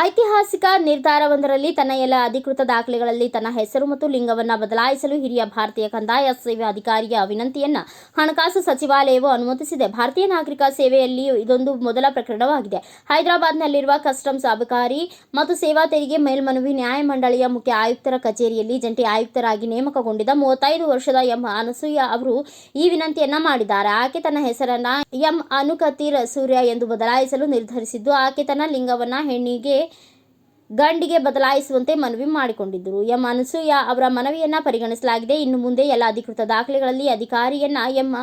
ಐತಿಹಾಸಿಕ ನಿರ್ಧಾರವೊಂದರಲ್ಲಿ ತನ್ನ ಎಲ್ಲ ಅಧಿಕೃತ ದಾಖಲೆಗಳಲ್ಲಿ ತನ್ನ ಹೆಸರು ಮತ್ತು ಲಿಂಗವನ್ನು ಬದಲಾಯಿಸಲು ಹಿರಿಯ ಭಾರತೀಯ ಕಂದಾಯ ಸೇವೆ ಅಧಿಕಾರಿಯ ವಿನಂತಿಯನ್ನು ಹಣಕಾಸು ಸಚಿವಾಲಯವು ಅನುಮತಿಸಿದೆ ಭಾರತೀಯ ನಾಗರಿಕ ಸೇವೆಯಲ್ಲಿ ಇದೊಂದು ಮೊದಲ ಪ್ರಕರಣವಾಗಿದೆ. ಹೈದರಾಬಾದ್ನಲ್ಲಿರುವ ಕಸ್ಟಮ್ಸ್ ಅಬಕಾರಿ ಮತ್ತು ಸೇವಾ ತೆರಿಗೆ ಮೇಲ್ಮನವಿ ನ್ಯಾಯಮಂಡಳಿಯ ಮುಖ್ಯ ಆಯುಕ್ತರ ಕಚೇರಿಯಲ್ಲಿ ಜಂಟಿ ಆಯುಕ್ತರಾಗಿ ನೇಮಕಗೊಂಡಿದ್ದ ಮೂವತ್ತೈದು ವರ್ಷದ ಎಂ ಅನಸೂಯ ಅವರು ಈ ವಿನಂತಿಯನ್ನ ಮಾಡಿದ್ದಾರೆ. ಆಕೆ ತನ್ನ ಹೆಸರನ್ನ ಎಂ ಅನುಕತೀರ್ ಸೂರ್ಯ ಎಂದು ಬದಲಾಯಿಸಲು ನಿರ್ಧರಿಸಿದ್ದು, ಆಕೆ ತನ್ನ ಲಿಂಗವನ್ನ ಹೆಣ್ಣಿಗೆ ಗಂಡಿಗೆ ಬದಲಾಯಿಸುವಂತೆ ಮನವಿ ಮಾಡಿಕೊಂಡಿದ್ದರು. ಎಂ. ಅನಸೂಯ ಅವರ ಮನವಿಯನ್ನು ಪರಿಗಣಿಸಲಾಗಿದೆ. ಇನ್ನು ಮುಂದೆ ಎಲ್ಲ ಅಧಿಕೃತ ದಾಖಲೆಗಳಲ್ಲಿ ಅಧಿಕಾರಿಯನ್ನ ಎಂ.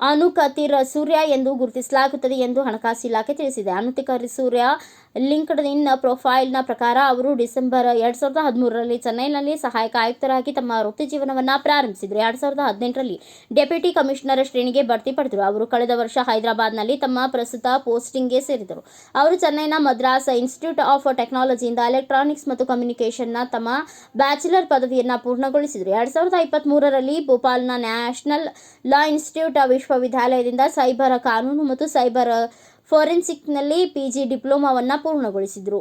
ಅನುಕತಿರ್ ಸೂರ್ಯ ಎಂದು ಗುರುತಿಸಲಾಗುತ್ತದೆ ಎಂದು ಹಣಕಾಸು ಇಲಾಖೆ ತಿಳಿಸಿದೆ. ಅನುತಿಕರ್ ಸೂರ್ಯ ಲಿಂಕ್ಡ್ ಇನ್ ಪ್ರೊಫೈಲ್ನ ಪ್ರಕಾರ ಅವರು ಡಿಸೆಂಬರ್ ಎರಡು ಸಾವಿರದ ಹದಿಮೂರರಲ್ಲಿ ಚೆನ್ನೈನಲ್ಲಿ ಸಹಾಯಕ ಆಯುಕ್ತರಾಗಿ ತಮ್ಮ ವೃತ್ತಿ ಜೀವನವನ್ನು ಪ್ರಾರಂಭಿಸಿದರು. ಎರಡು ಸಾವಿರದ ಹದಿನೆಂಟರಲ್ಲಿ ಡೆಪ್ಯೂಟಿ ಕಮಿಷನರ್ ಶ್ರೇಣಿಗೆ ಬಡ್ತಿ ಪಡೆದರು. ಅವರು ಕಳೆದ ವರ್ಷ ಹೈದರಾಬಾದ್ನಲ್ಲಿ ತಮ್ಮ ಪ್ರಸ್ತುತ ಪೋಸ್ಟಿಂಗ್ಗೆ ಸೇರಿದರು. ಅವರು ಚೆನ್ನೈನ ಮದ್ರಾಸ್ ಇನ್ಸ್ಟಿಟ್ಯೂಟ್ ಆಫ್ ಟೆಕ್ನಾಲಜಿಯಿಂದ ಎಲೆಕ್ಟ್ರಾನಿಕ್ಸ್ ಮತ್ತು ಕಮ್ಯುನಿಕೇಷನ್ನ ತಮ್ಮ ಬ್ಯಾಚುಲರ್ ಪದವಿಯನ್ನು ಪೂರ್ಣಗೊಳಿಸಿದರು. ಎರಡು ಸಾವಿರದ ಇಪ್ಪತ್ತ್ ಮೂರರಲ್ಲಿ ಭೋಪಾಲ್ನ ನ್ಯಾಷನಲ್ ಲಾ ಇನ್ಸ್ಟಿಟ್ಯೂಟ್ ವಿಶ್ವವಿದ್ಯಾಲಯದಿಂದ ಸೈಬರ್ ಕಾನೂನು ಮತ್ತು ಸೈಬರ್ ಫೋರೆನ್ಸಿಕ್ನಲ್ಲಿ ಪಿಜಿ ಡಿಪ್ಲೊಮಾವನ್ನು ಪೂರ್ಣಗೊಳಿಸಿದರು.